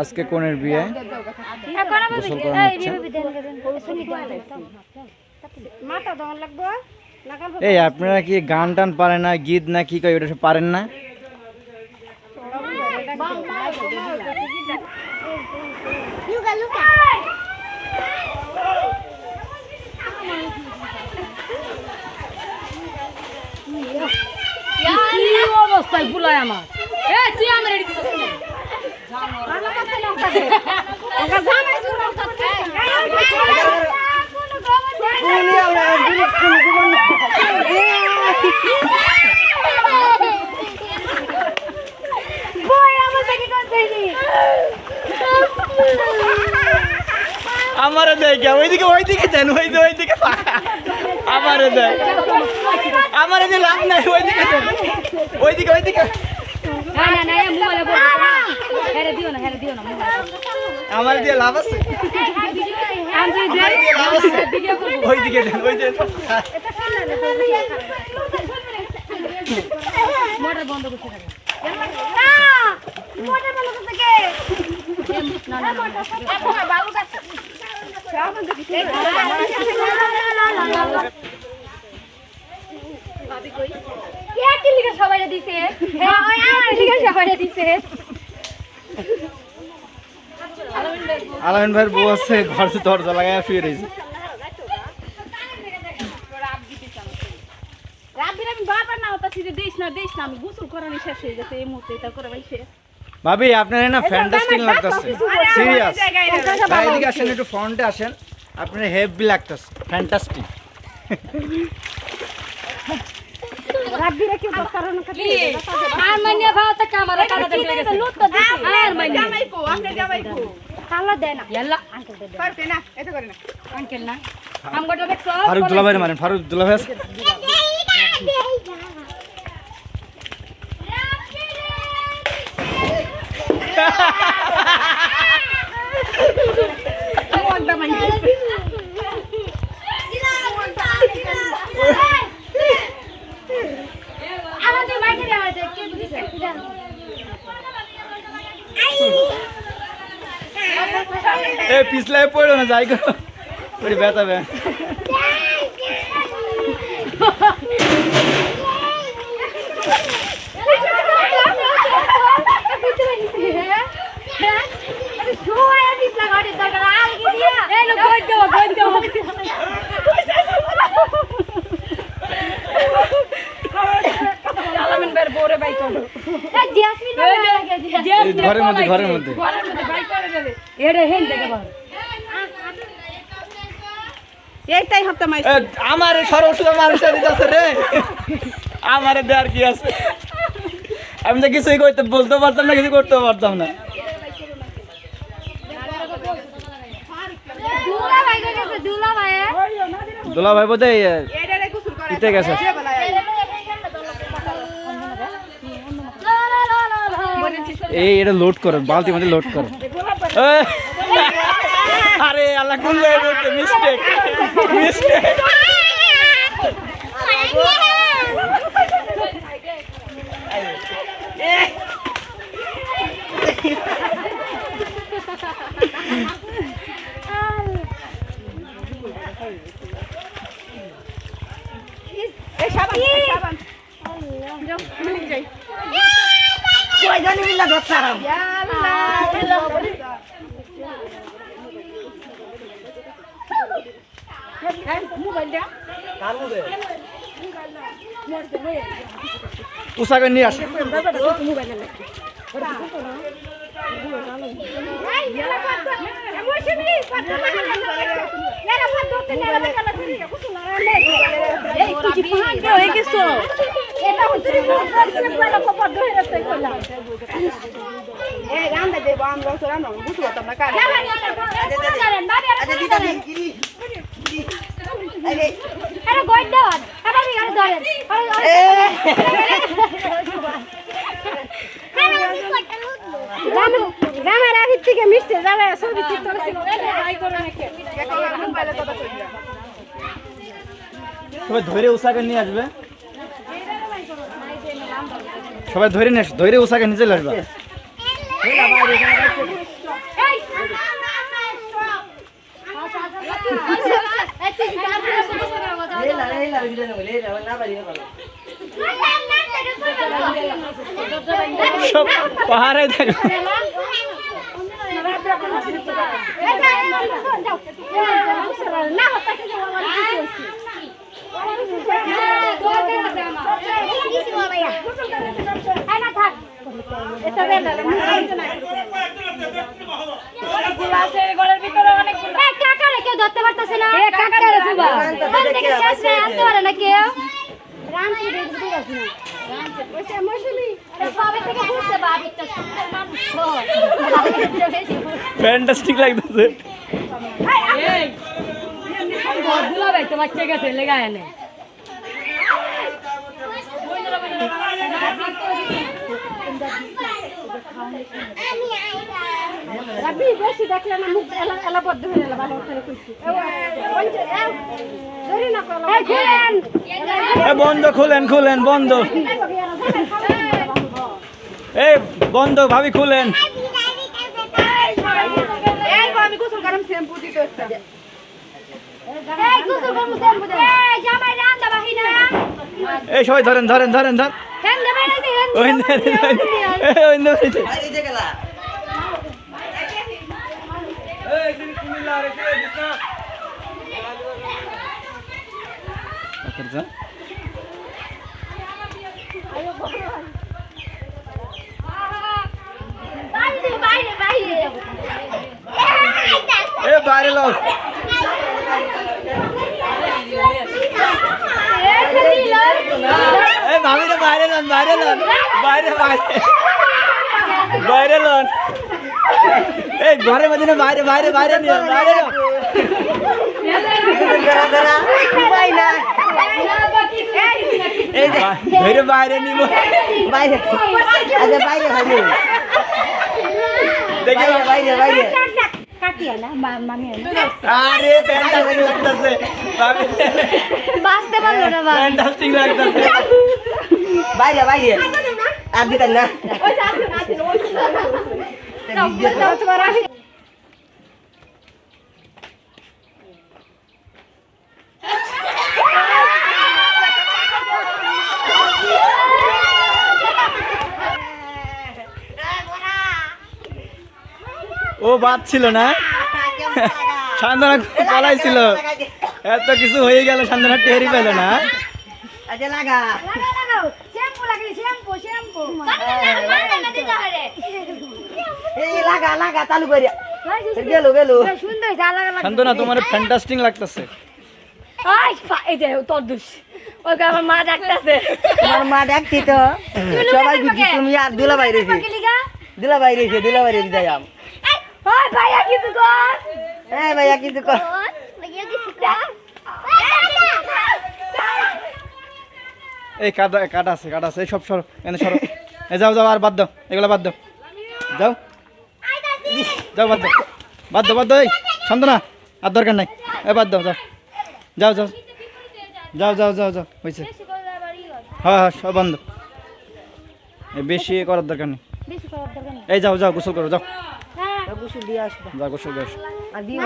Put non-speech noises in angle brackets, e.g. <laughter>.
আজকে কোনের বিয়ে? গোসল করানো হচ্ছে এই, আপনারা কি গান টান পারেন না, গীত না কি কয়, ওটা পারেন না? অবস্থায় বুলাই আমার? এ তুই আমার। আমারে কে ওইদিকে ওইদিকে দেন, ওই যে, ওইদিকে আমারে দেয় আমারে যে লাভ নাই, ওইদিকে দেন। ওইদিকে ওইদিকে। না না না মোবাইলে বলব না হেরে দিও না হেরে দিও না মোবাইলে আমার দিয়ে লাভ আছে? আমি যদি আমার দিয়ে লাভ আছে? ভিডিও করব। ওইদিকে দেন ওই যে মোটর বন্ধ করতে থাকে। সবাই দিছে? সবাই দিছে। আলামিন ভাইয়ের বউ আছে ঘর দরজা লাগায় শুয়ে রয়েছে হয়ে ভাবি আপনার না ফ্যান্টাস্টিক লাগতেছে। সিরিয়াস এদিকে আসেন একটু ফ্রন্টে আসেন। আপনার হেভি লাগতেছে ফ্যান্টাস্টিক রাব্বিরা কি? কারণ কি আর মাইনে খাওয়া থেকে আমার কাটা দেখলে গেছে। আর মাইনে। জামাই কো আপনি জামাই কো খালা দেয় না। ইয়াল্লা। করতে না এটা করে না। আঙ্কেল না। আম আমগোটা দেখছ ফারুক দুলাভাই মারেন ফারুক দুলা ভাই দুলাভাই আছে? <laughs> আমাদের মাইকে দেওয়া আছে কে দিছে এ পিছলায় পড়ো না যাই করো ওই ব্যথা বে এই লোক গই দাও গই দাও আলামিন বের বোরে বাই করো এই ঘরের মধ্যে ঘরের মধ্যে ঘরের মধ্যে বাই করে দেবে এটা হেন দেখে বার এইটাই হপ্তা মাই আমার রে। আমার কি আছে? আমি তো কিছুই করতে বলতে পারতাম না কিছু করতে পারতাম না। দুলা ভাই গেছে? দুলা ভাই। বোধ ইতে গেছে। এই এটা লোড করো বালতি মধ্যে লোড করো। <laughs> আরে আল্লাহ কোন মিস্টেক মিস্টেক এই সাবান এই সাবান যাও মিলা দছারাম মোবাইল দা নিয়ে আসে হয়ে গেছো এটা হচ্ছে এই আমরা ऐसा विचित्र सिंगल भाई तो के ये कौन पहले तो तो धोरे उषा करनी धोरे ने धोरे उषा के नीचे लड़बा भाई रे ना ए ले ले ले ले ले ले ले ले ले ধরতে পারতেছে না। এ কাকারে সুবা। ওখান থেকে শেষ নাই আনতে পারে না কেউ? রামপুরে ঢুকে গেছে না। ওইসে মৌসুমি। ফ্যান্টাস্টিক লাগতেছে। বেশি দেখলে না মুখ এলা এলা বদ্ধ হয়ে গেল ভালো করে কইছি না বন্ধ খুলেন খুলেন বন্ধ। এই বন্ধ ভাবি খুলেন। এই গোসল গরম শ্যাম্পু দে এই জামাই রান্দা বাহিনা এই সবাই ধরেন ধরেন ধরেন ধর হেন দেবে এ বাইরে লোক এ ভাবি রে বাইরে লন বাইরে লন। বাইরে বাইরে। বাইরে লন। এই ঘরের মধ্যে না বাইরে বাইরে বাইরে নিয়ে বাইরে লন বাইরে নিব বাইরে। আচ্ছা বাইরে। বাইরে দেখি বাইরে বাইরে কাটিয়া না মামি আরে ফ্যান্টাস্টিক লাগতেছে ভাবি বাঁচতে পারল না বা ফ্যান্টাস্টিক লাগতেছে বাইরে বাইরে আর দিতেন না তোমার আসি ও বাদ ছিল না? সান্ত্বনা পলাইছিল। এত কিছু হয়ে গেল সান্ত্বনা টেরি পেল না। আচ্ছা লাগা। লাগা লাগাও শ্যাম্পু লাগে শ্যাম্পু শ্যাম্পু মানে না দিতে হবে এই লাগা লাগা চালু করে গেলো গেলো। সুন্দর যা লাগা লাগা সান্ত্বনা তোমার ফ্যান্টাস্টিক লাগতেছে। আই ফা- এই যে তোর দুষ। ওই আমার মা ডাকতেছে। তোমার মা ডাকছি তো। সবাই বুঝছি তুমি আর দুলা বাইরে দুলা বাইরে দুলা বাইরে যাই আম। ওই ভাইয়া কিছু কর এই ভাইয়া কিছু কর ভাইয়া কিছু কর এই কাটা কাটা আছে কাটা আছে। এই সব সরো এনে সরো। এ যাও যাও আর বাদ দাও। এগুলো বাদ দাও। যাও। যাও বাদ দাও। বাদ দাও বাদ দাও। এই সান্ত্বনা। আর দরকার নাই। এ বাদ দাও যাও। যাও যাও। যাও যাও যাও যাও। হয়েছে হ্যাঁ হ্যাঁ সব বন্ধ। এ করার দরকার নেই। বেশি করার দরকার নেই। এই যাও যাও গোসল করো যাও। হ্যাঁ গুসু দিয়ে আসব। যা গোসল আর দিও